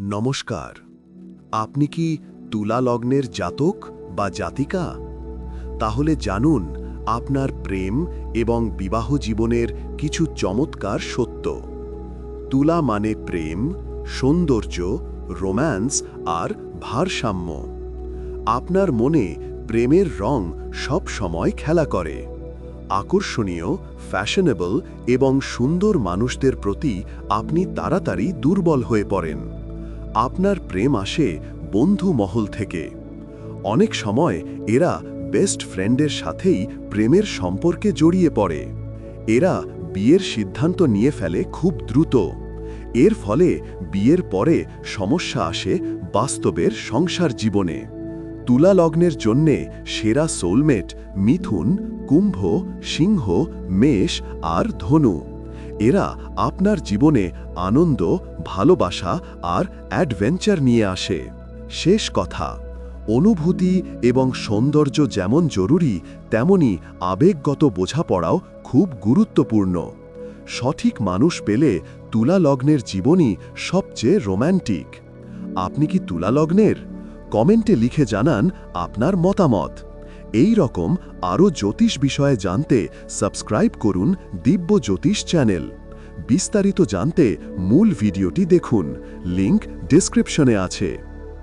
নমস্কার। আপনি কি তুলা লগ্নের জাতক বা জাতিকা? তাহলে জানুন, আপনার প্রেম এবং বিবাহ জীবনের কিছু চমৎকার সত্য। তুলা মানে প্রেম, সৌন্দর্য, রোম্যান্স আর ভারসাম্য। আপনার মনে প্রেমের রং সব সময় খেলা করে। আকর্ষণীয়, ফ্যাশনেবল এবং সুন্দর মানুষদের প্রতি আপনি তাড়াতাড়ি দুর্বল হয়ে পড়েন। আপনার প্রেম আসে বন্ধু মহল থেকে। অনেক সময় এরা বেস্ট ফ্রেন্ডের সাথেই প্রেমের সম্পর্কে জড়িয়ে পড়ে। এরা বিয়ের সিদ্ধান্ত নিয়ে ফেলে খুব দ্রুত। এর ফলে বিয়ের পরে সমস্যা আসে বাস্তবের সংসার জীবনে। তুলা লগ্নের জন্যে সেরা সোলমেট মিথুন, কুম্ভ, সিংহ, মেষ আর ধনু। এরা আপনার জীবনে আনন্দ, ভালোবাসা আর অ্যাডভেঞ্চার নিয়ে আসে। শেষ কথা, অনুভূতি এবং সৌন্দর্য যেমন জরুরি, তেমনি আবেগগত বোঝাপড়াও খুব গুরুত্বপূর্ণ। সঠিক মানুষ পেলে তুলা লগ্নের জীবনই সবচেয়ে রোম্যান্টিক। আপনি কি তুলা লগ্নের কমেন্টে লিখে জানান আপনার মতামত। এই রকম আরও জ্যোতিষ বিষয়ে জানতে সাবস্ক্রাইব করুন দিব্য জ্যোতিষ চ্যানেল। বিস্তারিত জানতে মূল ভিডিওটি দেখুন। লিংক ডিসক্রিপশনে আছে।